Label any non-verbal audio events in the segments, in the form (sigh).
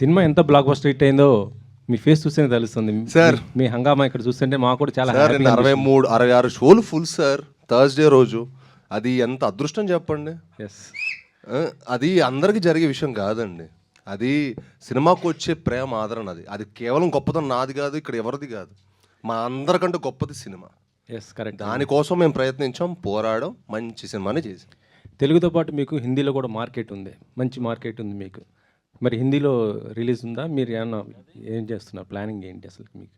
Cinema ఎంత block buster hit అయిందో మీ face చూస్తేనే తెలుస్తుంది సార్ మీ హంగామా ఇక్కడ చూస్తుంటే మాకు కూడా చాలా అరవై మూడు అరవై ఆరు షోలు ఫుల్ సార్ థర్స్డే రోజు అది ఎంత అదృష్టం చెప్పండి ఎస్ అది అందరికీ జరిగే విషయం కాదండి అది సినిమాకు వచ్చే ప్రేమ ఆదరణ అది అది కేవలం గొప్పతనం నాది కాదు ఇక్కడ ఎవరిది కాదు మా అందరికంటే గొప్పది సినిమా ఎస్ కరెక్ట్ దానికోసం మేము ప్రయత్నించాం పోరాడం మంచి సినిమాని చేసి తెలుగుతో పాటు మీకు హిందీలో కూడా మార్కెట్ ఉంది మంచి మార్కెట్ ఉంది మీకు మరి హిందీలో రిలీజ్ ఉందా మీరు ఏమన్నా ఏం చేస్తున్నారు ప్లానింగ్ ఏంటి అసలు మీకు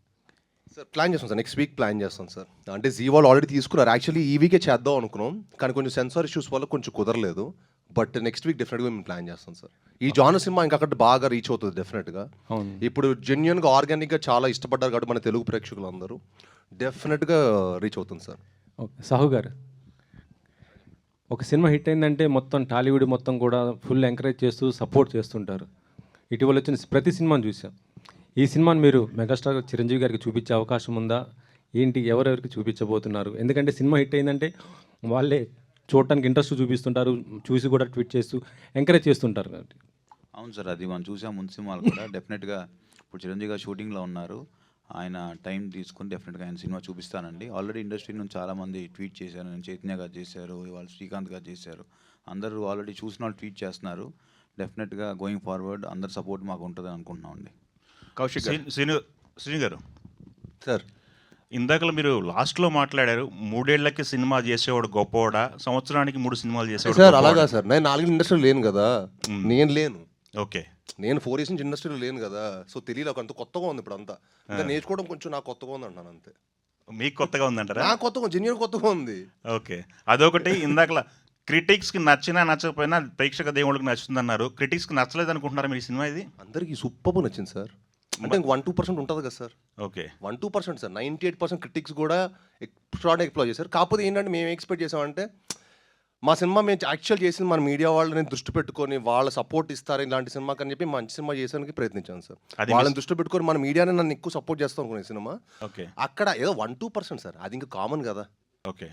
సార్ ప్లాన్ చేస్తాం సార్ నెక్స్ట్ వీక్ ప్లాన్ చేస్తాం సార్ అంటే జీ వాళ్ళు ఆల్రెడీ తీసుకున్నారు యాక్చువల్లీ ఈ వీకే చేద్దాం అనుకున్నాం కానీ కొంచెం సెన్సార్ ఇష్యూస్ వల్ల కొంచెం కుదరలేదు బట్ నెక్స్ట్ వీక్ డెఫినెట్గా మేము ప్లాన్ చేస్తాం సార్ ఈ జాన సినిమా ఇంకా బాగా రీచ్ అవుతుంది డెఫినెట్గా ఇప్పుడు జెన్యున్గా ఆర్గానిక్గా చాలా ఇష్టపడ్డారు కాబట్టి మన తెలుగు అందరూ డెఫినెట్గా రీచ్ అవుతుంది సార్ ఓకే సాహు గారు ఒక సినిమా హిట్ అయిందంటే మొత్తం టాలీవుడ్ మొత్తం కూడా ఫుల్ ఎంకరేజ్ చేస్తూ సపోర్ట్ చేస్తుంటారు ఇటీవల వచ్చిన ప్రతి సినిమాను చూసాం ఈ సినిమాను మీరు మెగాస్టార్ చిరంజీవి గారికి చూపించే అవకాశం ఉందా ఏంటి ఎవరెవరికి చూపించబోతున్నారు ఎందుకంటే సినిమా హిట్ అయిందంటే వాళ్ళే చూడటానికి ఇంట్రెస్ట్ చూపిస్తుంటారు చూసి కూడా ట్వీట్ చేస్తూ ఎంకరేజ్ చేస్తుంటారు అవును సార్ అది మనం చూసాం ముందు సినిమాలు కూడా డెఫినెట్గా (laughs) ఇప్పుడు చిరంజీవి గారు షూటింగ్లో ఉన్నారు ఆయన టైం తీసుకుని డెఫినెట్గా ఆయన సినిమా చూపిస్తానండి ఆల్రెడీ ఇండస్ట్రీ నుంచి చాలామంది ట్వీట్ చేశారు నేను చైతన్య గారు చేశారు ఇవాళ శ్రీకాంత్ గారు చేశారు అందరూ ఆల్రెడీ చూసిన వాళ్ళు ట్వీట్ చేస్తున్నారు డెఫినెట్గా గోయింగ్ ఫార్వర్డ్ అందరి సపోర్ట్ మాకు ఉంటుంది అనుకుంటున్నాం అండి కౌశిక్ శ్రీను శ్రీను గారు సార్ ఇందాకలో మీరు లాస్ట్లో మాట్లాడారు మూడేళ్లకి సినిమా చేసేవాడు గొప్పవాడా సంవత్సరానికి మూడు సినిమాలు చేసేవాడు సార్ అలాగా సార్ నేను నాలుగు ఇండస్ట్రీ లేను కదా నేను లేను ఓకే నేను ఫోర్ ఇయర్స్ నుంచి ఇండస్ట్రీలో లేను కదా సో తెలియదు ఒక అంత కొత్తగా ఉంది ఇప్పుడు అంతా ఇంకా నేర్చుకోవడం కొంచెం నాకు కొత్తగా ఉంది అంటాను అంతే మీకు కొత్తగా ఉంది నాకు కొత్తగా జెన్యున్ కొత్తగా ఉంది ఓకే అదొకటి ఇందాకలా కి నచ్చినా నచ్చకపోయినా ప్రేక్షక దేవుడికి నచ్చుతుంది అన్నారు క్రిటిక్స్ కి నచ్చలేదు అనుకుంటున్నారు మీ సినిమా ఇది అందరికీ సూపర్ నచ్చింది సార్ అంటే వన్ టూ పర్సెంట్ ఉంటుంది కదా sir okay one two percent sir ninety eight percent critics కూడా ఎక్స్ట్రాడ్ ఎక్స్ప్లోర్ చేశారు కాకపోతే ఏంటంటే మేము ఎక్స్పెక్ట్ చేసామంటే మా సినిమా మేము యాక్చువల్ చేసింది మన మీడియా వాళ్ళని దృష్టి పెట్టుకొని వాళ్ళ సపోర్ట్ ఇస్తారు ఇలాంటి సినిమా అని చెప్పి మంచి సినిమా చేసానికి ప్రయత్నించాను సార్ వాళ్ళని దృష్టి పెట్టుకొని మన మీడియాని నన్ను ఎక్కువ సపోర్ట్ చేస్తాం కొన్ని సినిమా ఓకే అక్కడ ఏదో వన్ టూ పర్సెంట్ సార్ అది ఇంకా కామన్ కదా ఓకే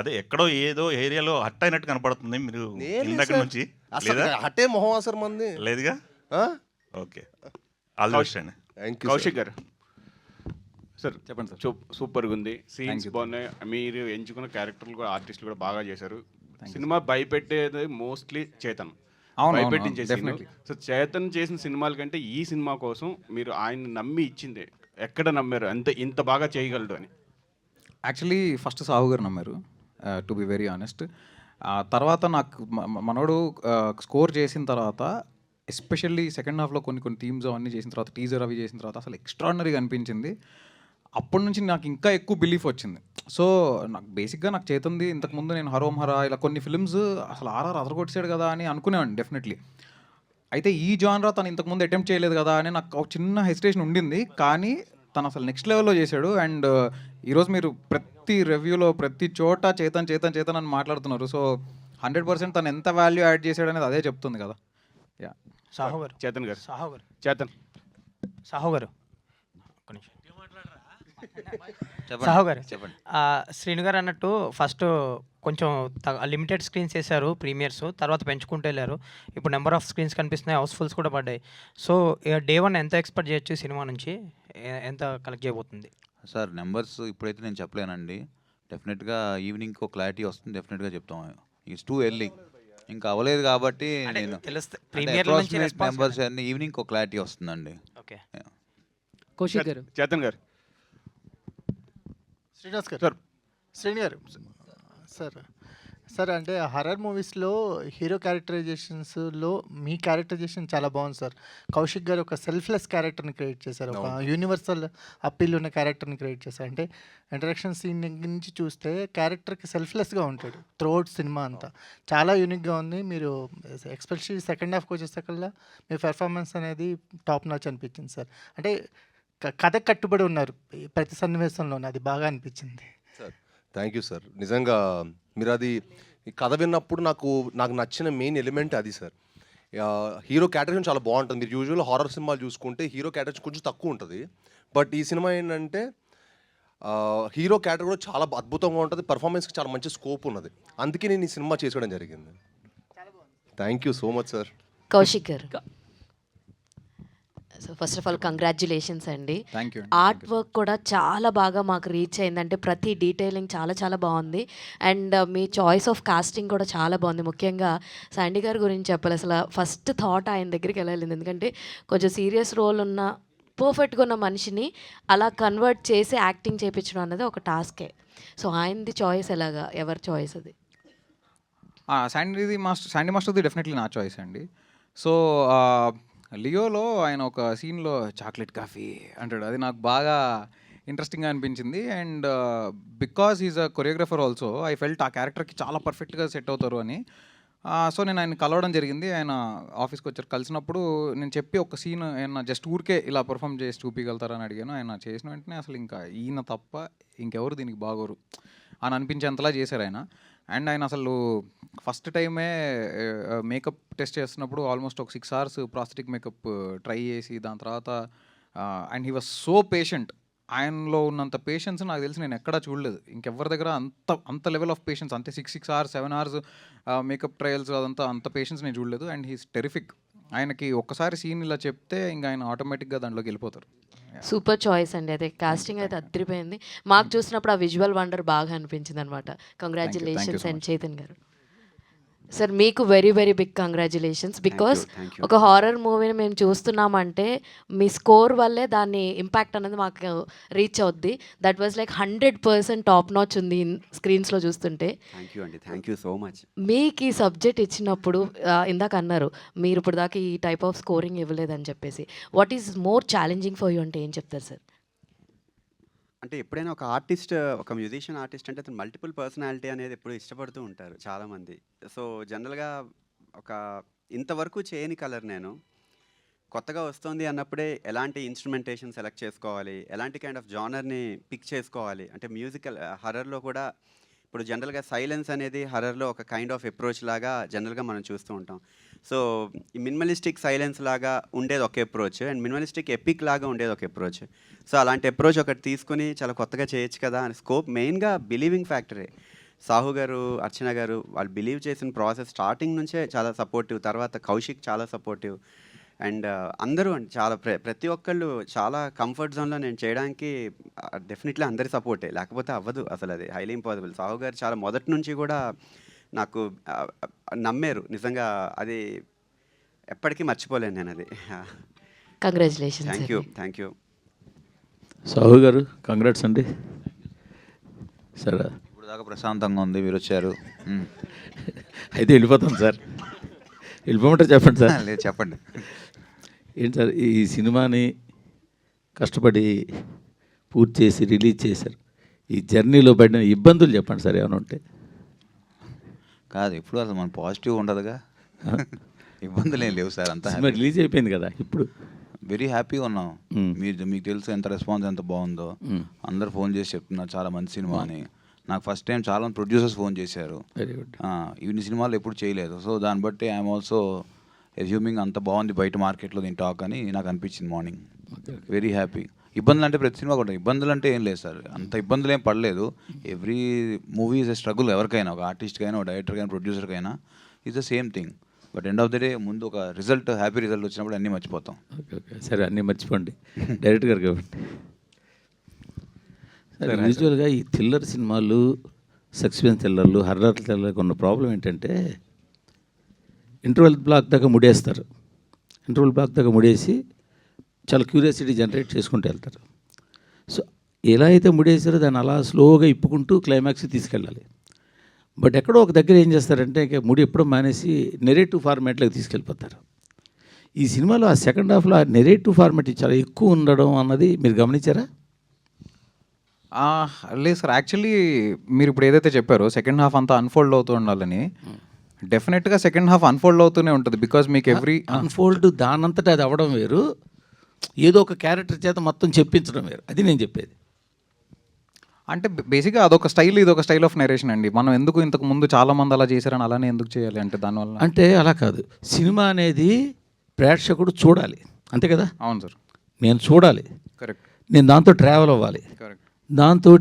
అదే ఎక్కడో ఏదో ఏరియాలో హట్ అయినట్టు కనపడుతుంది మీరు దగ్గర నుంచి హట్టే మొహం అసలు మంది లేదుగా ఓకే ఆల్ ది బెస్ట్ అండి కౌశిక్ గారు సార్ చెప్పండి సార్ సూపర్గా ఉంది సీన్స్ బాగున్నాయి మీరు ఎంచుకున్న క్యారెక్టర్లు కూడా ఆర్టిస్టులు కూడా బాగా చేశారు సినిమా భయపెట్టేది మోస్ట్లీ చేతన్ సో చేతన్ చేసిన సినిమాల కంటే ఈ సినిమా కోసం మీరు ఆయన నమ్మి ఇచ్చింది ఎక్కడ నమ్మారు అంత ఇంత బాగా చేయగలడు అని యాక్చువల్లీ ఫస్ట్ సాహు గారు నమ్మారు టు బి వెరీ ఆనెస్ట్ తర్వాత నాకు మనోడు స్కోర్ చేసిన తర్వాత ఎస్పెషల్లీ సెకండ్ హాఫ్లో కొన్ని కొన్ని థీమ్స్ అవన్నీ చేసిన తర్వాత టీజర్ అవి చేసిన తర్వాత అసలు ఎక్స్ట్రాడినరీగా అనిపించింది అప్పటి నుంచి నాకు ఇంకా ఎక్కువ బిలీఫ్ వచ్చింది సో నాకు బేసిక్గా నాకు చేతుంది ఇంతకుముందు నేను హరోం హరా ఇలా కొన్ని ఫిల్మ్స్ అసలు ఆర్ఆర్ కొట్టేసాడు కదా అని అనుకునేవాడిని డెఫినెట్లీ అయితే ఈ జాన్రా తను ఇంతకుముందు అటెంప్ట్ చేయలేదు కదా అని నాకు ఒక చిన్న హెసిటేషన్ ఉండింది కానీ తను అసలు నెక్స్ట్ లెవెల్లో చేశాడు అండ్ ఈరోజు మీరు ప్రతి రివ్యూలో ప్రతి చోట చేతన్ చేతన్ చేతన్ అని మాట్లాడుతున్నారు సో హండ్రెడ్ పర్సెంట్ తను ఎంత వాల్యూ యాడ్ చేశాడు అనేది అదే చెప్తుంది కదా యా సాహోగర్ చేతన్ గారు సాహోగర్ చేతన్ సాహోగారు ఒక నిమిషం చెప్పండి శ్రీను గారు అన్నట్టు ఫస్ట్ కొంచెం లిమిటెడ్ స్క్రీన్స్ వేశారు ప్రీమియర్స్ తర్వాత పెంచుకుంటూ వెళ్ళారు ఇప్పుడు నెంబర్ ఆఫ్ స్క్రీన్స్ కనిపిస్తున్నాయి హౌస్ఫుల్స్ కూడా పడ్డాయి సో డే వన్ ఎంత ఎక్స్పెక్ట్ చేయొచ్చు సినిమా నుంచి ఎంత కలెక్ట్ చేయబోతుంది సార్ నెంబర్స్ ఇప్పుడైతే నేను చెప్పలేనండి డెఫినెట్గా ఈవినింగ్ ఒక క్లారిటీ వస్తుంది డెఫినెట్గా చెప్తాం ఇట్స్ టూ ఎర్లీ ఇంకా అవ్వలేదు కాబట్టి నేను నెంబర్స్ అన్ని ఈవినింగ్ ఒక క్లారిటీ వస్తుందండి ఓకే చేతన్ గారు శ్రీనివాస్ గారు సార్ శ్రీని గారు సార్ సార్ అంటే హర్రర్ మూవీస్లో హీరో క్యారెక్టరైజేషన్స్లో మీ క్యారెక్టరైజేషన్ చాలా బాగుంది సార్ కౌశిక్ గారు ఒక సెల్ఫ్లెస్ క్యారెక్టర్ని క్రియేట్ చేశారు ఒక యూనివర్సల్ అప్పీల్ ఉన్న క్యారెక్టర్ని క్రియేట్ చేశారు అంటే ఇంటరాక్షన్ సీన్ నుంచి చూస్తే క్యారెక్టర్కి సెల్ఫ్లెస్గా ఉంటాడు త్రోట్ సినిమా అంతా చాలా యూనిక్గా ఉంది మీరు ఎక్స్పెషల్లీ సెకండ్ హాఫ్కి వచ్చేసరికల్లా మీ పెర్ఫార్మెన్స్ అనేది టాప్ నాచ్ అనిపించింది సార్ అంటే కథ కట్టుబడి ఉన్నారు ప్రతి సన్నివేశంలో అది బాగా అనిపించింది సార్ థ్యాంక్ యూ సార్ నిజంగా మీరు అది ఈ కథ విన్నప్పుడు నాకు నాకు నచ్చిన మెయిన్ ఎలిమెంట్ అది సార్ హీరో క్యాటరేషన్ చాలా బాగుంటుంది మీరు యూజువల్ హారర్ సినిమాలు చూసుకుంటే హీరో క్యాటరేషన్ కొంచెం తక్కువ ఉంటుంది బట్ ఈ సినిమా ఏంటంటే హీరో క్యాటర్ కూడా చాలా అద్భుతంగా ఉంటుంది పర్ఫార్మెన్స్కి చాలా మంచి స్కోప్ ఉన్నది అందుకే నేను ఈ సినిమా చేసుకోవడం జరిగింది thank you so much sir Kaushik గారు so first of all congratulations అండి ఆర్ట్ వర్క్ కూడా చాలా బాగా మాకు రీచ్ అయింది అంటే ప్రతి డీటెయిలింగ్ చాలా చాలా బాగుంది అండ్ uh, మీ చాయిస్ ఆఫ్ కాస్టింగ్ కూడా చాలా బాగుంది ముఖ్యంగా శాండీ గారి గురించి చెప్పాలి అసలు ఫస్ట్ థాట్ ఆయన దగ్గరికి వెళ్ళాలింది ఎందుకంటే కొంచెం సీరియస్ రోల్ ఉన్న పర్ఫెక్ట్గా ఉన్న మనిషిని అలా కన్వర్ట్ చేసి యాక్టింగ్ చేయించడం అనేది ఒక టాస్కే సో ఆయనది చాయిస్ ఎలాగా ఎవరి చాయిస్ అది శాండీది మాస్టర్ శాండీ మాస్టర్ది డెఫినెట్లీ నా చాయిస్ అండి సో uh, లియోలో ఆయన ఒక సీన్లో చాక్లెట్ కాఫీ అంటాడు అది నాకు బాగా ఇంట్రెస్టింగ్గా అనిపించింది and because is a choreographer also I felt ఆ క్యారెక్టర్కి చాలా పర్ఫెక్ట్గా సెట్ అవుతారు అని సో నేను ఆయన కలవడం జరిగింది ఆయన ఆఫీస్కి వచ్చారు కలిసినప్పుడు నేను చెప్పి ఒక సీన్ ఆయన జస్ట్ ఊరికే ఇలా పర్ఫామ్ చేసి చూపించగలుగుతారని అడిగాను ఆయన చేసిన వెంటనే అసలు ఇంకా ఈయన తప్ప ఇంకెవరు దీనికి బాగోరు అని అనిపించేంతలా చేశారు ఆయన అండ్ ఆయన అసలు ఫస్ట్ టైమే మేకప్ టెస్ట్ చేస్తున్నప్పుడు ఆల్మోస్ట్ ఒక six hours prosthetic makeup try చేసి దాని తర్వాత and he was so patient ఆయనలో ఉన్నంత పేషెన్స్ నాకు తెలిసి నేను ఎక్కడా చూడలేదు ఇంకెవరి దగ్గర అంత అంత లెవెల్ ఆఫ్ పేషెన్స్ అంతే six six hours seven hours makeup trials అదంతా అంత పేషెన్స్ నేను చూడలేదు అండ్ హీస్ టెరిఫిక్ ఆయనకి ఒక్కసారి సీన్ ఇలా చెప్తే ఇంకా ఆయన ఆటోమేటిక్గా దాంట్లోకి వెళ్ళిపోతారు సూపర్ చాయిస్ అండి అదే కాస్టింగ్ అయితే అద్దరిపోయింది మాకు చూసినప్పుడు ఆ విజువల్ వండర్ బాగా అనిపించింది అనమాట కంగ్రాచులేషన్స్ అండ్ చైతన్ గారు సార్ మీకు very very big congratulations because ఒక హారర్ మూవీని మేము చూస్తున్నామంటే మీ స్కోర్ వల్లే దాన్ని ఇంపాక్ట్ అనేది మాకు రీచ్ అవుద్ది that was like hundred percent top notch ఉంది స్క్రీన్స్లో చూస్తుంటే సో మచ్ మీకు ఈ సబ్జెక్ట్ ఇచ్చినప్పుడు ఇందాక అన్నారు మీరు ఇప్పుడు దాకా ఈ టైప్ ఆఫ్ స్కోరింగ్ ఇవ్వలేదని చెప్పేసి what is more challenging for you అంటే ఏం చెప్తారు సార్ అంటే ఎప్పుడైనా ఒక ఆర్టిస్ట్ ఒక మ్యూజిషియన్ ఆర్టిస్ట్ అంటే అతను మల్టిపుల్ పర్సనాలిటీ అనేది ఎప్పుడు ఇష్టపడుతూ ఉంటారు చాలామంది సో జనరల్గా ఒక ఇంతవరకు చేయని కలర్ నేను కొత్తగా వస్తుంది అన్నప్పుడే ఎలాంటి ఇన్స్ట్రుమెంటేషన్ సెలెక్ట్ చేసుకోవాలి ఎలాంటి కైండ్ ఆఫ్ జానర్ని పిక్ చేసుకోవాలి అంటే మ్యూజికల్ హర్రర్లో కూడా ఇప్పుడు జనరల్గా సైలెన్స్ అనేది హర్రర్లో ఒక కైండ్ ఆఫ్ అప్రోచ్ లాగా జనరల్గా మనం చూస్తూ ఉంటాం సో మినిమలిస్టిక్ సైలెన్స్ లాగా ఉండేది ఒక అప్రోచ్ అండ్ మినిమలిస్టిక్ ఎపిక్ లాగా ఉండేది ఒక అప్రోచ్ సో అలాంటి అప్రోచ్ ఒకటి తీసుకుని చాలా కొత్తగా చేయొచ్చు కదా అని స్కోప్ మెయిన్గా బిలీవింగ్ ఫ్యాక్టరీ సాహు గారు అర్చన గారు వాళ్ళు బిలీవ్ చేసిన ప్రాసెస్ స్టార్టింగ్ నుంచే చాలా సపోర్టివ్ తర్వాత కౌశిక్ చాలా సపోర్టివ్ అండ్ అందరూ అండి చాలా ప్ర ప్రతి ఒక్కళ్ళు చాలా కంఫర్ట్ జోన్లో నేను చేయడానికి డెఫినెట్లీ అందరి సపోర్టే లేకపోతే అవ్వదు అసలు అది హైలీ ఇంపాసిబుల్ సాహు గారు చాలా మొదటి నుంచి కూడా నాకు నమ్మారు నిజంగా అది ఎప్పటికీ మర్చిపోలేను నేను అది congratulation thank you thank you Sahu గారు కంగ్రాట్స్ అండి సరే ఇప్పుడు దాకా ప్రశాంతంగా ఉంది మీరు వచ్చారు అయితే వెళ్ళిపోతాం సార్ వెళ్ళిపోమంటే చెప్పండి సార్ లేదు చెప్పండి ఏంటి సార్ ఈ సినిమాని కష్టపడి పూర్తి చేసి రిలీజ్ చేశారు ఈ జర్నీలో పడిన ఇబ్బందులు చెప్పండి సార్ ఏమైనా ఉంటే కాదు ఎప్పుడు అసలు మన పాజిటివ్ ఉండదుగా (laughs) ఇబ్బందులు ఏం లేవు సార్ అంతా రిలీజ్ అయిపోయింది కదా ఇప్పుడు వెరీ హ్యాపీగా ఉన్నాం మీరు మీకు తెలుసు ఎంత రెస్పాన్స్ ఎంత బాగుందో అందరు ఫోన్ చేసి చెప్తున్నారు చాలా మంచి సినిమా అని నాకు ఫస్ట్ టైం చాలా మంది ప్రొడ్యూసర్స్ ఫోన్ చేశారు ఇన్ని సినిమాలు ఎప్పుడు చేయలేదు సో దాన్ని బట్టి ఐఎమ్ ఆల్సో అజ్యూమింగ్ అంత బాగుంది బయట మార్కెట్లో దీని టాక్ అని నాకు అనిపించింది మార్నింగ్ వెరీ హ్యాపీ ఇబ్బందులు అంటే ప్రతి సినిమా కూడా ఇబ్బందులు అంటే ఏం లేదు సార్ అంత ఇబ్బందులు ఏం పడలేదు every movie is a struggle ఎవరికైనా ఒక ఆర్టిస్ట్కైనా ఒక డైరెక్టర్కైనా ప్రొడ్యూసర్కైనా it's the same thing but end of the day ముందు ఒక రిజల్ట్ హ్యాపీ రిజల్ట్ వచ్చినప్పుడు అన్నీ మర్చిపోతాం ఓకే ఓకే సరే అన్నీ మర్చిపోండి డైరెక్ట్ గారు కాబట్టి సరే యూజువల్గా ఈ థ్రిల్లర్ సినిమాలు సస్పెన్స్ థ్రిల్లర్లు హర్రర్ థ్రిల్లర్కి ఉన్న ప్రాబ్లం ఏంటంటే ఇంటర్వెల్ బ్లాక్ దాకా ముడేస్తారు ఇంటర్వెల్ బ్లాక్ దాకా ముడేసి చాలా క్యూరియాసిటీ జనరేట్ చేసుకుంటూ వెళ్తారు సో ఎలా అయితే ముడేసారో దాన్ని అలా స్లోగా ఇప్పుకుంటూ క్లైమాక్స్ తీసుకెళ్ళాలి బట్ ఎక్కడో ఒక దగ్గర ఏం చేస్తారంటే ఇంకా ముడి ఎప్పుడో మానేసి నెరేటివ్ ఫార్మాట్లోకి తీసుకెళ్ళిపోతారు ఈ సినిమాలో ఆ సెకండ్ హాఫ్లో ఆ నెరేటివ్ ఫార్మాట్ చాలా ఎక్కువ ఉండడం అన్నది మీరు గమనించారా లేదు సార్ యాక్చువల్లీ మీరు ఇప్పుడు ఏదైతే చెప్పారో సెకండ్ హాఫ్ అంతా అన్ఫోల్డ్ అవుతూ ఉండాలని డెఫినెట్గా సెకండ్ హాఫ్ అన్ఫోల్డ్ అవుతూనే ఉంటుంది బికాస్ మీకు ఎవ్రీ అన్ఫోల్డ్ దానంతటా అది అవ్వడం వేరు ఏదో ఒక క్యారెక్టర్ చేత మొత్తం చెప్పించడం వేరు అది నేను చెప్పేది అంటే బేసిక్గా అదొక స్టైల్ ఇది ఒక స్టైల్ ఆఫ్ నెరేషన్ అండి మనం ఎందుకు ఇంతకు ముందు చాలామంది అలా చేశారని అలానే ఎందుకు చేయాలి అంటే దానివల్ల అంటే అలా కాదు సినిమా అనేది ప్రేక్షకుడు చూడాలి అంతే కదా అవును సార్ నేను చూడాలి కరెక్ట్ నేను దాంతో ట్రావెల్ అవ్వాలి కరెక్ట్ దాంతో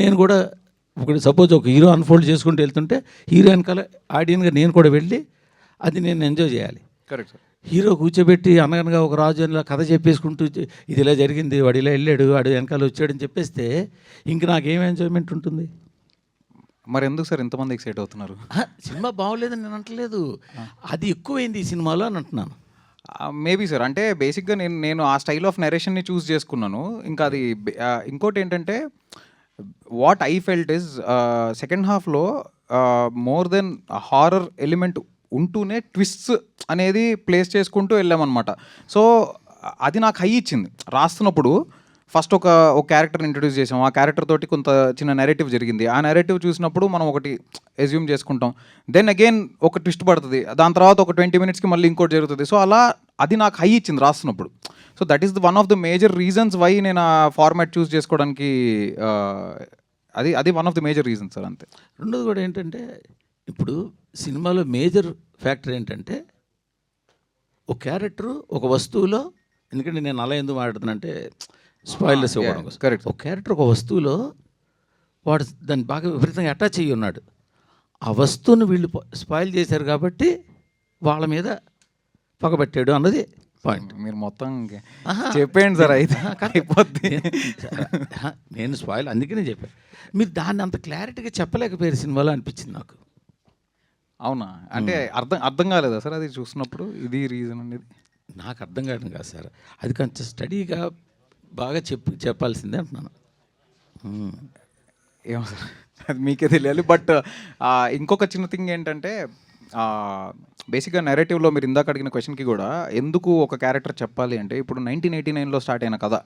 నేను కూడా ఇప్పుడు సపోజ్ ఒక హీరో అన్ఫోల్డ్ చేసుకుంటూ వెళ్తుంటే హీరో వెనకాల ఆడియన్గా నేను కూడా వెళ్ళి అది నేను ఎంజాయ్ చేయాలి కరెక్ట్ హీరో కూర్చోబెట్టి అనగనగా ఒక రాజు అని కథ చెప్పేసుకుంటూ ఇది ఇలా జరిగింది వాడు ఇలా వెళ్ళాడు వాడు వెనకాల వచ్చాడని చెప్పేస్తే ఇంక నాకేం ఎంజాయ్మెంట్ ఉంటుంది మరి ఎందుకు సార్ ఇంతమంది ఎక్సైట్ అవుతున్నారు సినిమా బాగోలేదని నేను అనట్లేదు అది ఎక్కువైంది ఈ సినిమాలో అని అంటున్నాను మేబీ సార్ అంటే బేసిక్గా నేను నేను ఆ స్టైల్ ఆఫ్ నెరేషన్ని చూస్ చేసుకున్నాను ఇంకా అది ఇంకోటి ఏంటంటే what I felt is second హాఫ్లో మోర్ దెన్ హారర్ ఎలిమెంట్ ఉంటూనే ట్విస్ట్స్ అనేది ప్లేస్ చేసుకుంటూ వెళ్ళామన్నమాట సో అది నాకు హై ఇచ్చింది రాస్తున్నప్పుడు ఫస్ట్ ఒక ఒక క్యారెక్టర్ని ఇంట్రడ్యూస్ చేసాం ఆ క్యారెక్టర్ తోటి కొంత చిన్న నెరేటివ్ జరిగింది ఆ నెరేటివ్ చూసినప్పుడు మనం ఒకటి ఎజ్యూమ్ చేసుకుంటాం దెన్ అగైన్ ఒక ట్విస్ట్ పడుతుంది దాని తర్వాత ఒక ట్వంటీ మినిట్స్కి మళ్ళీ ఇంకోటి జరుగుతుంది సో అలా అది నాకు హై ఇచ్చింది రాస్తున్నప్పుడు so that is the one of the major reasons why నేను ఆ ఫార్మాట్ చూస్ చేసుకోవడానికి అది అది one of the major reasons sir అంతే రెండోది కూడా ఏంటంటే ఇప్పుడు సినిమాలో మేజర్ ఫ్యాక్టర్ ఏంటంటే ఒక క్యారెక్టరు ఒక వస్తువులో ఎందుకంటే నేను అలా ఎందుకు మాట్లాడుతున్నానంటే స్పాయిలర్స్ ah, ఇవ్వడం కోసం కరెక్ట్ ఒక క్యారెక్టర్ ఒక వస్తువులో వాడు దాన్ని బాగా విపరీతంగా అటాచ్ అయ్యి ఉన్నాడు ఆ వస్తువును వీళ్ళు స్పాయిల్ చేశారు కాబట్టి వాళ్ళ మీద పగబట్టాడు అన్నది పాయింట్ hmm, మీరు మొత్తం చెప్పేయండి సార్ అయితే అయిపోద్ది నేను స్పాయిల్ అందుకనే చెప్పాను మీరు దాన్ని అంత క్లారిటీగా చెప్పలేకపోయారు సినిమాలో అనిపించింది నాకు అవునా అంటే అర్థం అర్థం కాలేదా సార్ అది చూసినప్పుడు ఇది రీజన్ అనేది నాకు అర్థం కావడం కాదు సార్ అది కొంచెం స్టడీగా బాగా చెప్పు చెప్పాల్సిందే అంటున్నాను ఏమో సార్ అది మీకే తెలియాలి బట్ ఇంకొక చిన్న థింగ్ ఏంటంటే బేసిక్గా నెరేటివ్లో మీరు ఇందాక అడిగిన క్వశ్చన్కి కూడా ఎందుకు ఒక క్యారెక్టర్ చెప్పాలి అంటే ఇప్పుడు నైన్టీన్ ఎయిటీ నైన్లో స్టార్ట్ అయిన కథ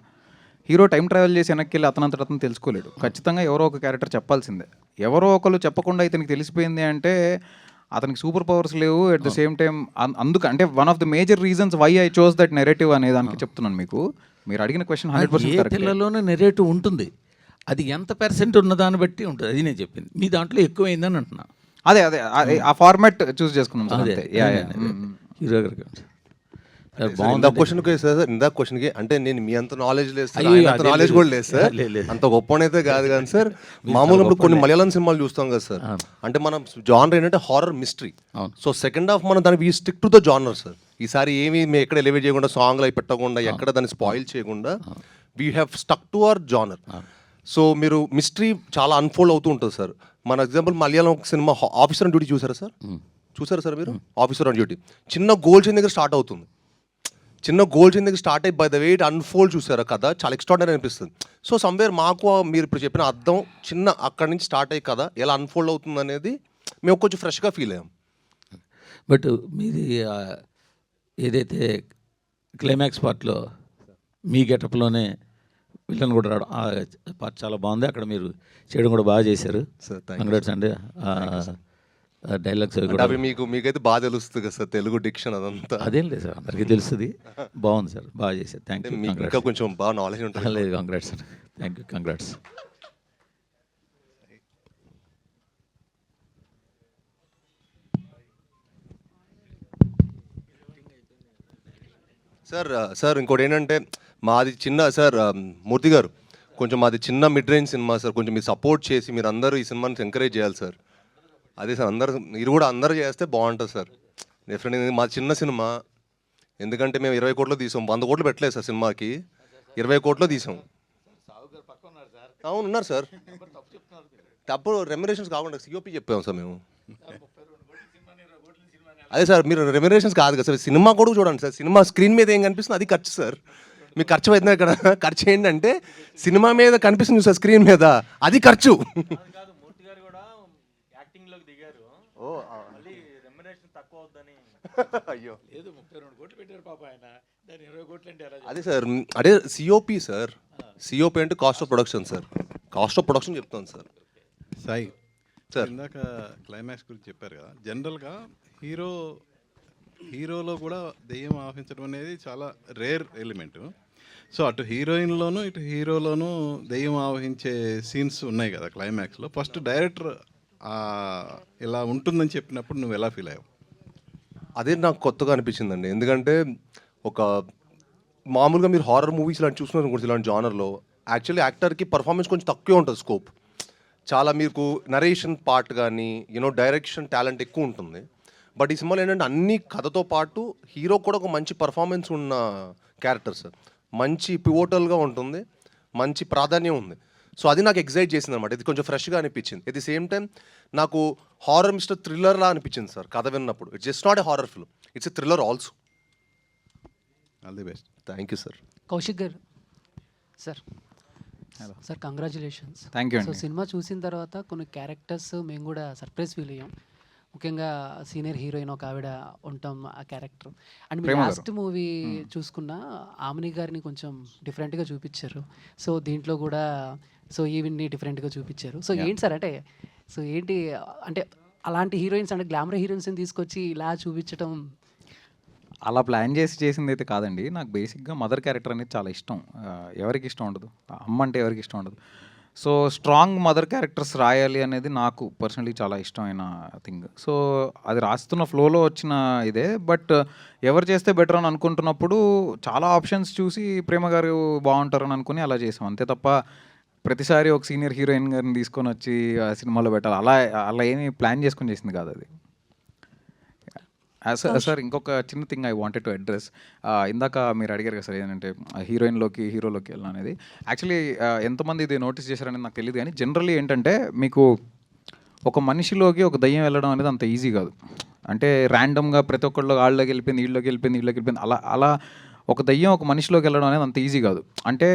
హీరో టైం ట్రావెల్ చేసి వెనక్కి వెళ్ళి అతనంత అతను తెలుసుకోలేడు ఖచ్చితంగా ఎవరో ఒక క్యారెక్టర్ చెప్పాల్సిందే ఎవరో ఒకరు చెప్పకుండా ఇతనికి తెలిసిపోయింది అంటే అతనికి సూపర్ పవర్స్ లేవు అట్ ద సేమ్ టైం అందుకు అంటే one of the major reasons why I chose that narrative అనే దానికి చెప్తున్నాను మీకు మీరు అడిగిన క్వశ్చన్ హండ్రెడ్ పర్సెంట్ పిల్లల్లోనే నెరేటివ్ ఉంటుంది అది ఎంత పర్సెంట్ దాన్ని బట్టి ఉంటుంది అది నేను చెప్పింది మీ దాంట్లో ఎక్కువైందని అంటున్నా అదే అదే ఆ ఫార్మాట్ చూస్ చేసుకున్నాం mm-hmm. హీరో గారు బాగుంది ఇందా క్వశ్చన్ సార్ ఇందా కి అంటే నేను మీ అంత నాలెడ్జ్ లేదు అంత నాలెడ్జ్ కూడా లేదు సార్ లేదు, అంత గొప్ప అయితే కాదు కానీ (laughs) సార్ మామూలు కొన్ని మలయాళం సినిమాలు చూస్తాం కదా సార్ అంటే మనం జానర్ ఏంటంటే horror mystery so second half మనం దానికి stick to the genre sir ఈసారి ఏమి మేము ఎక్కడ ఎలివేట్ చేయకుండా సాంగ్లు అవి పెట్టకుండా ఎక్కడ దాన్ని స్పాయిల్ చేయకుండా we have stuck to our genre so మీరు మిస్టరీ చాలా అన్ఫోల్డ్ అవుతూ ఉంటుంది సార్ మన example Malayalam cinema officer duty చూసారా సార్ చూసారా సార్ మీరు ఆఫీసర్ ఆన్ డ్యూటీ చిన్న గోల్ చైన్ దగ్గర స్టార్ట్ అవుతుంది చిన్న గోల్స్ ఎందుకు స్టార్ట్ అయ్యి బై ద వెయిట్ అన్ఫోల్డ్ చూసారు కథ చాలా ఎక్స్ట్రాడనరీ అనిపిస్తుంది సో సమ్వేర్ మాకు మీరు ఇప్పుడు చెప్పిన అర్థం చిన్న అక్కడి నుంచి స్టార్ట్ అయ్యి కథ ఎలా అన్ఫోల్డ్ అవుతుంది అనేది మేము కొంచెం ఫ్రెష్గా ఫీల్ అయ్యాం బట్ మీది ఏదైతే క్లైమాక్స్ పార్ట్లో మీ గెటప్లోనే విలన్ కూడా రావడం పార్ట్ చాలా బాగుంది అక్కడ మీరు చేయడం కూడా బాగా చేశారు సార్ కంగ్రాట్స్ అండి డైలాగ్స్ అవి మీకు మీకైతే బాగా తెలుస్తుంది కదా సార్ తెలుగు డిక్షన్ అదంతా అదేం లేదు సార్ అందరికీ తెలుస్తుంది బాగుంది సార్ బాగా చేశారు థ్యాంక్ యూ మీకు ఇంకా కొంచెం బాగా నాలెడ్జ్ ఉంటుంది లేదు congrats sir thank you congrats sir sir ఇంకోటి ఏంటంటే మాది చిన్న సార్ మూర్తి గారు కొంచెం మాది చిన్న మిడ్ రేంజ్ సినిమా సార్ కొంచెం మీరు సపోర్ట్ చేసి మీరు అందరూ ఈ సినిమాని ఎంకరేజ్ చేయాలి సార్ అదే సార్ అందరు మీరు కూడా అందరు చేస్తే బాగుంటుంది సార్ డెఫినెట్ మా చిన్న సినిమా ఎందుకంటే మేము ఇరవై కోట్లు తీసాం వంద కోట్లు పెట్టలేదు సార్ సినిమాకి ఇరవై కోట్లు తీసాం అవును ఉన్నారు సార్ తప్పు రెమ్యురేషన్స్ కాకుండా సిఓపి చెప్పాము సార్ మేము అదే సార్ మీరు రెమ్యురేషన్స్ కాదు కదా సార్ సినిమా కూడా చూడండి సార్ సినిమా స్క్రీన్ మీద ఏం కనిపిస్తుంది అది ఖర్చు సార్ మీకు ఖర్చు అయితే ఇక్కడ ఖర్చు ఏంటంటే సినిమా మీద కనిపిస్తుంది సార్ స్క్రీన్ మీద అది ఖర్చు అయ్యో లేదు ముప్పై రెండు కోట్లు పెట్టారు పాప ఆయన దాని ఇరవై కోట్లు అంటే అదే సార్ అదే సిఓపి సార్ సిఓపి అంటే cost of production sir cost of production చెప్తాను సార్ సాయి సార్ ఇందాక క్లైమాక్స్ గురించి చెప్పారు కదా జనరల్గా హీరో హీరోలో కూడా దెయ్యం ఆవహించడం అనేది చాలా రేర్ ఎలిమెంట్ సో అటు హీరోయిన్లోను ఇటు హీరోలోను దెయ్యం ఆవహించే సీన్స్ ఉన్నాయి కదా క్లైమాక్స్లో ఫస్ట్ డైరెక్టర్ ఇలా ఉంటుందని చెప్పినప్పుడు నువ్వు ఎలా ఫీల్ అయ్యావు అదే నాకు కొత్తగా అనిపించిందండి ఎందుకంటే ఒక మామూలుగా మీరు హారర్ మూవీస్ ఇలాంటి చూస్తున్నారు కూడా ఇలాంటి జానర్లో యాక్చువల్లీ యాక్టర్కి పర్ఫార్మెన్స్ కొంచెం తక్కువ ఉంటుంది స్కోప్ చాలా మీకు నరేషన్ పార్ట్ కానీ యూనో డైరెక్షన్ టాలెంట్ ఎక్కువ ఉంటుంది బట్ ఈ సినిమాలో ఏంటంటే అన్ని కథతో పాటు హీరో కూడా ఒక మంచి పర్ఫార్మెన్స్ ఉన్న క్యారెక్టర్స్ మంచి పివోటల్గా ఉంటుంది మంచి ప్రాధాన్యం ఉంది సో అది నాకు ఎగ్జైట్ చేసింది అనమాట ఇది కొంచెం ఫ్రెష్గా అనిపించింది ఎట్ ది సేమ్ టైం నాకు హారర్ మిస్టర్ లా అనిపించింది సార్ కథ విన్నప్పుడు it's just not a horror film it's a thriller also all the best thank you sir Kaushik గారు sir sir congratulations thank you so cinema చూసిన తర్వాత కొన్ని characters మేము కూడా సర్ప్రైజ్ ఫీల్ అయ్యాం ముఖ్యంగా సీనియర్ హీరోయిన్ ఒక ఆవిడ ఉంటాం ఆ క్యారెక్టర్ అండ్ మీరు లాస్ట్ మూవీ చూసుకున్న ఆమెని గారిని కొంచెం డిఫరెంట్గా చూపించారు సో దీంట్లో కూడా సో ఇవన్నీ డిఫరెంట్గా చూపించారు సో ఏంటి సార్ అంటే సో ఏంటి అంటే అలాంటి హీరోయిన్స్ అంటే గ్లామర్ హీరోయిన్స్ని తీసుకొచ్చి ఇలా చూపించడం అలా ప్లాన్ చేసి చేసింది అయితే కాదండి నాకు బేసిక్గా మదర్ క్యారెక్టర్ అనేది చాలా ఇష్టం ఎవరికి ఇష్టం ఉండదు అమ్మ అంటే ఎవరికి ఇష్టం ఉండదు సో స్ట్రాంగ్ మదర్ క్యారెక్టర్స్ రాయాలి అనేది నాకు పర్సనలీ చాలా ఇష్టమైన థింగ్ సో అది రాస్తున్న ఫ్లోలో వచ్చిన ఇదే బట్ ఎవరు చేస్తే బెటర్ అని అనుకుంటున్నప్పుడు చాలా ఆప్షన్స్ చూసి ప్రేమ గారు బాగుంటారని అనుకుని అలా చేసాం అంతే తప్ప ప్రతిసారి ఒక సీనియర్ హీరోయిన్ గారిని తీసుకొని వచ్చి ఆ సినిమాలో పెట్టాలి అలా అలా ఏమి ప్లాన్ చేసుకుని చేసింది కాదు అది సార్ సార్ ఇంకొక చిన్న thing I wanted to address ఇందాక మీరు అడిగారు కదా సార్ ఏంటంటే హీరోయిన్లోకి హీరోలోకి వెళ్ళిన అనేది యాక్చువల్లీ ఎంతమంది ఇది నోటీస్ చేశారనేది నాకు తెలియదు కానీ జనరల్లీ ఏంటంటే మీకు ఒక మనిషిలోకి ఒక దయ్యం వెళ్ళడం అనేది అంత ఈజీ కాదు అంటే ర్యాండమ్గా ప్రతి ఒక్కళ్ళు వాళ్ళకి వెళ్ళిపోయింది వీళ్ళకి వెళ్ళిపోయింది వీళ్ళకి వెళ్ళిపోయింది అలా అలా ఒక దయ్యం ఒక మనిషిలోకి వెళ్ళడం అనేది అంత ఈజీ కాదు అంటే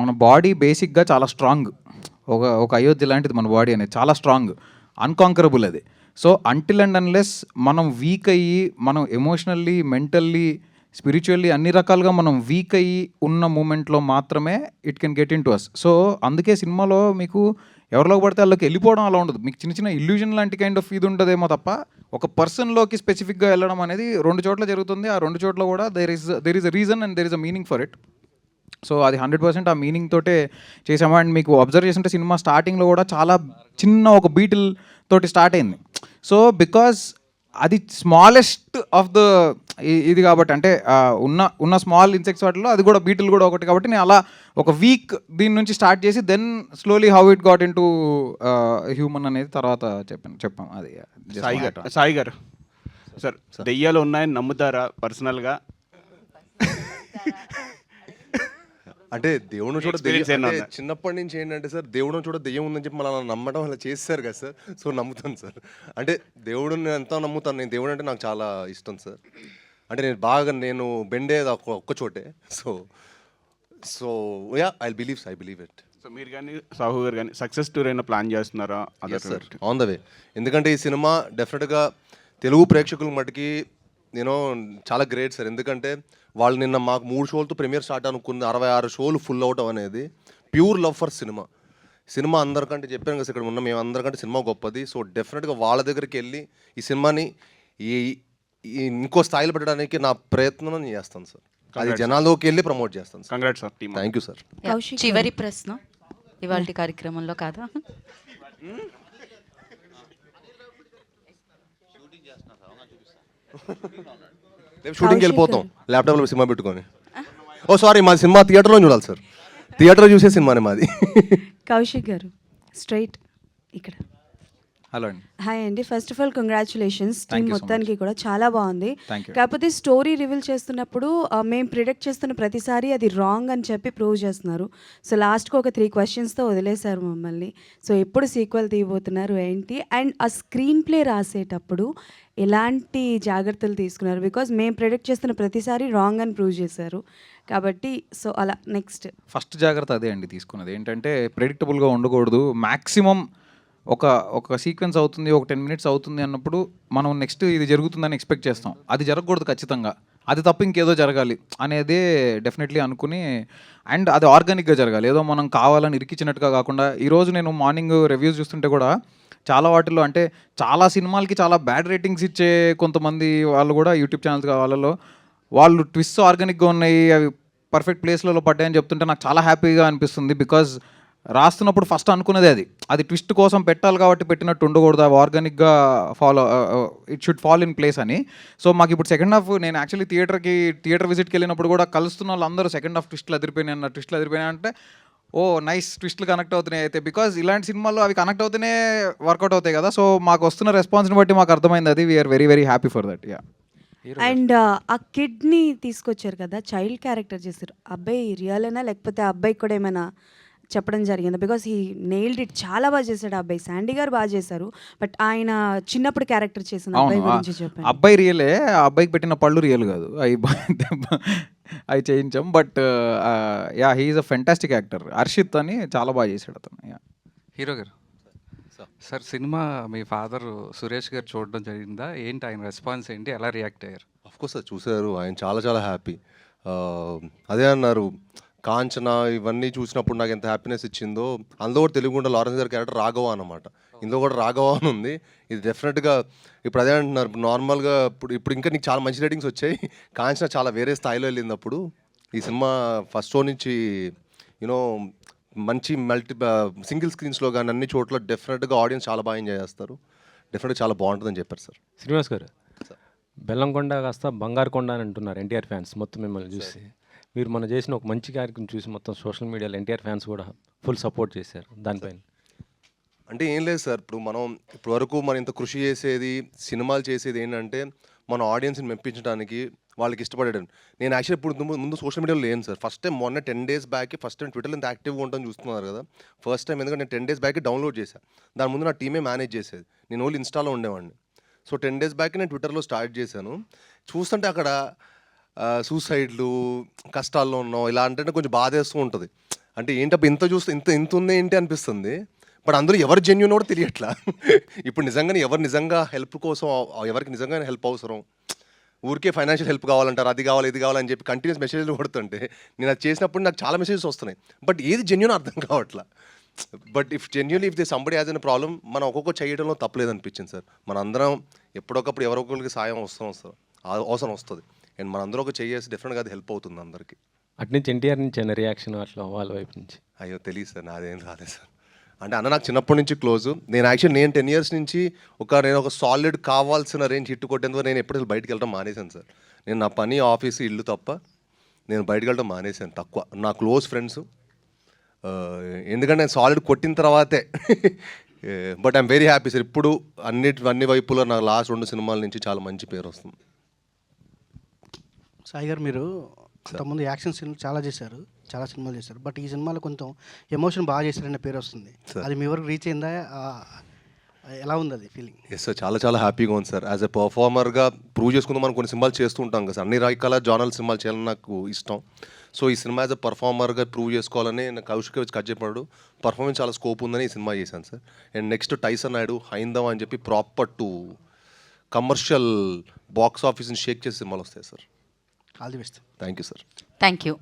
మన బాడీ బేసిక్గా చాలా స్ట్రాంగ్ ఒక ఒక అయోధ్య లాంటిది మన బాడీ అనేది చాలా స్ట్రాంగ్ అన్కాంకరబుల్ అది సో అంటిల్ అండ్ అన్లెస్ మనం వీక్ అయ్యి మనం ఎమోషనల్లీ మెంటల్లీ స్పిరిచువల్లీ అన్ని రకాలుగా మనం వీక్ అయ్యి ఉన్న మూమెంట్లో మాత్రమే it can get into us so అందుకే సినిమాలో మీకు ఎవరిలో పడితే వాళ్ళకి వెళ్ళిపోవడం అలా ఉండదు మీకు చిన్న చిన్న ఇల్యూజన్ లాంటి కైండ్ ఆఫ్ ఇది ఉంటుందేమో తప్ప ఒక పర్సన్లోకి స్పెసిఫిక్గా వెళ్ళడం అనేది రెండు చోట్ల జరుగుతుంది ఆ రెండు చోట్ల కూడా there is there is a reason and there is a meaning for it so అది హండ్రెడ్ పర్సెంట్ ఆ మీనింగ్ తోటే చేసాము అండ్ మీకు అబ్జర్వ్ చేస్తుంటే సినిమా స్టార్టింగ్లో కూడా చాలా చిన్న ఒక బీటిల్ తోటి స్టార్ట్ అయింది సో బికాస్ అది స్మాలెస్ట్ ఆఫ్ ద ఇది కాబట్టి అంటే ఉన్న ఉన్న స్మాల్ ఇన్సెక్ట్స్ వాటిలో అది కూడా బీటిల్ కూడా ఒకటి కాబట్టి నేను అలా ఒక వీక్ దీని నుంచి స్టార్ట్ చేసి then slowly how it got into human అనేది తర్వాత చెప్పాను చెప్పాం అది సాయి గారు సాయి గారు సార్ దెయ్యాలు ఉన్నాయని నమ్ముతారా పర్సనల్గా అంటే దేవుడు చూడ Experience చిన్నప్పటి నుంచి ఏంటంటే సార్ దేవుడు చూడ దెయ్యం ఉందని చెప్పి మనం నమ్మడం అలా చేస్తారు కదా సార్ సో నమ్ముతాను సార్ అంటే దేవుడు నేను ఎంతో నమ్ముతాను నేను దేవుడు అంటే నాకు చాలా ఇష్టం సార్ అంటే నేను బాగా నేను బెండే ఒక్క ఒక్క చోటే so so yeah I believe I believe it so మీరు కానీ సాహు గారు కానీ సక్సెస్ టూర్ అయినా ప్లాన్ చేస్తున్నారా అదే సార్ ఆన్ ద వే ఎందుకంటే ఈ సినిమా డెఫినెట్గా తెలుగు ప్రేక్షకుల మటుకి నేను చాలా గ్రేట్ సార్ ఎందుకంటే వాళ్ళు నిన్న మాకు మూడు షోలతో ప్రీమియర్ స్టార్ట్ అనుకుంది అరవై ఆరు షోలు ఫుల్ అవటం అనేది pure love for cinema cinema అందరికంటే చెప్పాను కదా ఇక్కడ ఉన్న మేము అందరికంటే సినిమా గొప్పది సో డెఫినెట్గా వాళ్ళ దగ్గరికి వెళ్ళి ఈ సినిమాని ఈ ఇంకో స్థాయిలో పెట్టడానికి నా ప్రయత్నం చేస్తాను సార్ అది జనాల్లోకి వెళ్ళి ప్రమోట్ చేస్తాను congrat sir thank you sir చివరి ప్రశ్న ఇవాళ కార్యక్రమంలో కాదా hmm? రేపు షూటింగ్కి వెళ్ళిపోతాం ల్యాప్టాప్లో సినిమా పెట్టుకొని ఓ సారీ మా సినిమా థియేటర్లో చూడాలి సార్ థియేటర్ చూసే సినిమానే మాది కౌశిక్ గారు స్ట్రైట్ ఇక్కడ హలో అండి హాయ్ అండి first of all congratulations team మొత్తానికి కూడా చాలా బాగుంది కాకపోతే స్టోరీ రివీల్ చేస్తున్నప్పుడు మేము ప్రిడిక్ట్ చేస్తున్న ప్రతిసారి అది రాంగ్ అని చెప్పి ప్రూవ్ చేస్తున్నారు సో లాస్ట్కి ఒక త్రీ క్వశ్చన్స్తో వదిలేశారు మమ్మల్ని సో ఎప్పుడు సీక్వెల్ తీయబోతున్నారు ఏంటి అండ్ ఆ స్క్రీన్ ప్లే రాసేటప్పుడు ఎలాంటి జాగ్రత్తలు తీసుకున్నారు బికాస్ మేము ప్రిడిక్ట్ చేస్తున్న ప్రతిసారి రాంగ్ అని ప్రూవ్ చేశారు కాబట్టి సో అలా నెక్స్ట్ ఫస్ట్ జాగ్రత్త అదే అండి తీసుకున్నది ఏంటంటే ప్రిడిక్టబుల్గా ఉండకూడదు మ్యాక్సిమం ఒక ఒక సీక్వెన్స్ అవుతుంది ఒక టెన్ మినిట్స్ అవుతుంది అన్నప్పుడు మనం నెక్స్ట్ ఇది జరుగుతుందని ఎక్స్పెక్ట్ చేస్తాం అది జరగకూడదు ఖచ్చితంగా అది తప్ప ఇంకేదో జరగాలి అనేది డెఫినెట్లీ అనుకుని అండ్ అది ఆర్గానిక్గా జరగాలి ఏదో మనం కావాలని ఇరికిచ్చినట్టుగా కాకుండా ఈరోజు నేను మార్నింగ్ రివ్యూస్ చూస్తుంటే కూడా చాలా వాటిల్లో అంటే చాలా సినిమాలకి చాలా బ్యాడ్ రేటింగ్స్ ఇచ్చే కొంతమంది వాళ్ళు కూడా యూట్యూబ్ ఛానల్స్ వాళ్ళలో వాళ్ళు ట్విస్ట్ ఆర్గానిక్గా ఉన్నాయి అవి పర్ఫెక్ట్ ప్లేస్లలో పడ్డాయని చెప్తుంటే నాకు చాలా హ్యాపీగా అనిపిస్తుంది బికాజ్ రాస్తున్నప్పుడు ఫస్ట్ అనుకున్నదే అది అది ట్విస్ట్ కోసం పెట్టాలి కాబట్టి పెట్టినట్టు ఉండకూడదు అవి ఆర్గానిక్గా follow it should fall in place అని సో మాకు ఇప్పుడు సెకండ్ హాఫ్ నేను యాక్చువల్లీ థియేటర్కి థియేటర్ విజిట్కి వెళ్ళినప్పుడు కూడా కలుస్తున్న వాళ్ళందరూ సెకండ్ హాఫ్ ట్విస్ట్లు అదిరిపోయినాయి అన్న ట్విస్ట్లు అదిరిపోయినా అంటే ఓ నైస్ ట్విస్ట్లు కనెక్ట్ అవుతున్నాయి అయితే బికాజ్ ఇలాంటి సినిమాల్లో అవి కనెక్ట్ అవుతూనే వర్కౌట్ అవుతాయి కదా సో మాకు వస్తున్న రెస్పాన్స్ని బట్టి మాకు అర్థమైంది అది we're very very happy for that yeah and ఆ కిడ్ని తీసుకొచ్చారు కదా చైల్డ్ క్యారెక్టర్ చేశారు అబ్బాయి రియల్ అయినా లేకపోతే అబ్బాయి కూడా ఏమైనా చెప్పడం జరిగింది బికాస్ హీ నెయిల్డ్ ఇట్ చాలా బాగా చేశాడు అబ్బాయి శాండీ గారు బాగా చేశారు బట్ ఆయన చిన్నప్పుడు క్యారెక్టర్ చేసిన అబ్బాయి అబ్బాయి రియలే ఆ అబ్బాయికి పెట్టిన పళ్ళు రియల్ కాదు అవి అవి చేయించాం but yeah he's a fantastic actor Harshit అని చాలా బాగా చేశాడు అతను హీరో గారు సార్ సినిమా మీ ఫాదర్ సురేష్ గారు చూడడం జరిగిందా ఏంటి ఆయన రెస్పాన్స్ ఏంటి ఎలా రియాక్ట్ అయ్యారు అఫ్కోర్స్ సార్ చూశారు ఆయన చాలా చాలా హ్యాపీ అదే అన్నారు కాంచన ఇవన్నీ చూసినప్పుడు నాకు ఎంత హ్యాపీనెస్ ఇచ్చిందో అందులో కూడా తెలుగుండ లారెన్స్ గారి క్యారెక్టర్ రాఘవ అనమాట ఇందులో కూడా రాఘవ అని ఉంది ఇది డెఫినెట్గా ఇప్పుడు అదే అంటున్నారు నార్మల్గా ఇప్పుడు ఇప్పుడు ఇంకా నీకు చాలా మంచి రేటింగ్స్ వచ్చాయి కాంచన చాలా వేరే స్థాయిలో వెళ్ళినప్పుడు ఈ సినిమా ఫస్ట్ షో నుంచి యూనో మంచి మల్టీ సింగిల్ స్క్రీన్స్లో కానీ అన్ని చోట్ల డెఫినెట్గా ఆడియన్స్ చాలా బాగా ఎంజాయ్ చేస్తారు డెఫినెట్గా చాలా బాగుంటుందని చెప్పారు సార్ శ్రీనివాస్ గారు బెల్లంకొండ కాస్త బంగారు కొండ అని అంటున్నారు ఎన్టీఆర్ ఫ్యాన్స్ మొత్తం మిమ్మల్ని చూసి మీరు మనం చేసిన ఒక మంచి కార్యక్రమం చూసి మొత్తం సోషల్ మీడియాలో ఎన్టీఆర్ ఫ్యాన్స్ కూడా ఫుల్ సపోర్ట్ చేశారు దానిపైన అంటే ఏం లేదు సార్ ఇప్పుడు మనం ఇప్పటివరకు మనం ఇంత కృషి చేసేది సినిమాలు చేసేది ఏంటంటే మన ఆడియన్స్ని మెప్పించడానికి వాళ్ళకి ఇష్టపడేటం నేను యాక్చువల్ ఇప్పుడు ముందు సోషల్ మీడియాలో లేను సార్ ఫస్ట్ టైం మొన్న ten days back first time ట్విట్టర్లో ఎంత యాక్టివ్గా ఉంటుందని చూస్తున్నారు కదా ఫస్ట్ టైం ఎందుకంటే నేను టెన్ డేస్ బ్యాక్ డౌన్లోడ్ చేశాను దాని ముందు నా టీమే మేనేజ్ చేసేది నేను ఓన్లీ ఇన్స్టాలో ఉండేవాడిని సో టెన్ డేస్ బ్యాక్ నేను ట్విట్టర్లో స్టార్ట్ చేశాను చూస్తుంటే అక్కడ సూసైడ్లు కష్టాల్లో ఉన్నాం ఇలా అంటే కొంచెం బాధేస్తూ ఉంటుంది అంటే ఏంటప్పుడు ఇంత చూస్తే ఇంత ఇంత ఉంది ఏంటి అనిపిస్తుంది బట్ అందులో ఎవరు జెన్యున్ కూడా తెలియట్లా (laughs) ఇప్పుడు నిజంగానే ఎవరు నిజంగా హెల్ప్ కోసం ఎవరికి నిజంగానే హెల్ప్ అవసరం ఊరికే ఫైనాన్షియల్ హెల్ప్ కావాలంటారు అది కావాలి ఇది కావాలని చెప్పి కంటిన్యూస్ మెసేజ్లు కొడుతుంటే నేను అది చేసినప్పుడు నాకు చాలా మెసేజెస్ వస్తున్నాయి బట్ ఏది జెన్యున్ అర్థం కావట్లా but if genuinely if the somebody has an problem మనం ఒక్కొక్క చేయడంలో తప్పలేదు అనిపించింది సార్ మన అందరం ఎప్పుడొకప్పుడు ఎవరొకరికి సాయం వస్తాం సార్ అవసరం వస్తుంది అండ్ మనందరూ ఒక చేసి డిఫరెంట్ అది హెల్ప్ అవుతుంది అందరికీ అటు నుంచి ఎన్టీఆర్ నుంచి అయిన రియాక్షన్ అట్లా వాళ్ళ వైపు నుంచి అయ్యో తెలియదు సార్ నాదేం రాలేదు సార్ అంటే అన్న నాకు చిన్నప్పటి నుంచి క్లోజ్ నేను యాక్చువల్ నేను టెన్ ఇయర్స్ నుంచి ఒక నేను ఒక సాలిడ్ కావాల్సిన రేంజ్ హిట్ కొట్టేందుకు నేను ఎప్పుడు బయటకు వెళ్ళడం మానేశాను సార్ నేను నా పని ఆఫీస్ ఇల్లు తప్ప నేను బయటకు వెళ్ళడం మానేశాను తక్కువ నా క్లోజ్ ఫ్రెండ్స్ ఎందుకంటే నేను సాలిడ్ కొట్టిన తర్వాతే but I'm very happy sir ఇప్పుడు అన్నిటి అన్ని వైపులో నా లాస్ట్ రెండు సినిమాల నుంచి చాలా మంచి పేరు వస్తుంది సాయి గారు మీరు అంతకుముందు యాక్షన్ సినిమాలు చాలా చేశారు చాలా సినిమాలు చేశారు బట్ ఈ సినిమాలో కొంచెం ఎమోషన్ బాగా చేశారనే పేరు వస్తుంది అది మీ వరకు రీచ్ అయిందా ఎలా ఉంది అది ఫీలింగ్ ఎస్ సార్ చాలా చాలా హ్యాపీగా ఉంది సార్ యాజ్ ఎ పర్ఫార్మర్గా ప్రూవ్ చేసుకుందాం మనం కొన్ని సినిమాలు చేస్తూ ఉంటాం కదా సార్ అన్ని రకాల జానల్ సినిమాలు చేయాలని నాకు ఇష్టం సో ఈ సినిమా యాజ్ అ పర్ఫార్మర్గా ప్రూవ్ చేసుకోవాలని నాకు కౌశిక వచ్చి కట్ చెప్పాడు పర్ఫార్మెన్స్ చాలా స్కోప్ ఉందని ఈ సినిమా చేశాను sir and next Tyson Naidu Haindava అని చెప్పి ప్రాపర్ టు కమర్షియల్ బాక్స్ ఆఫీస్ని షేక్ చేసే సినిమాలు వస్తాయి sir All the best. Thank you, sir. Thank you.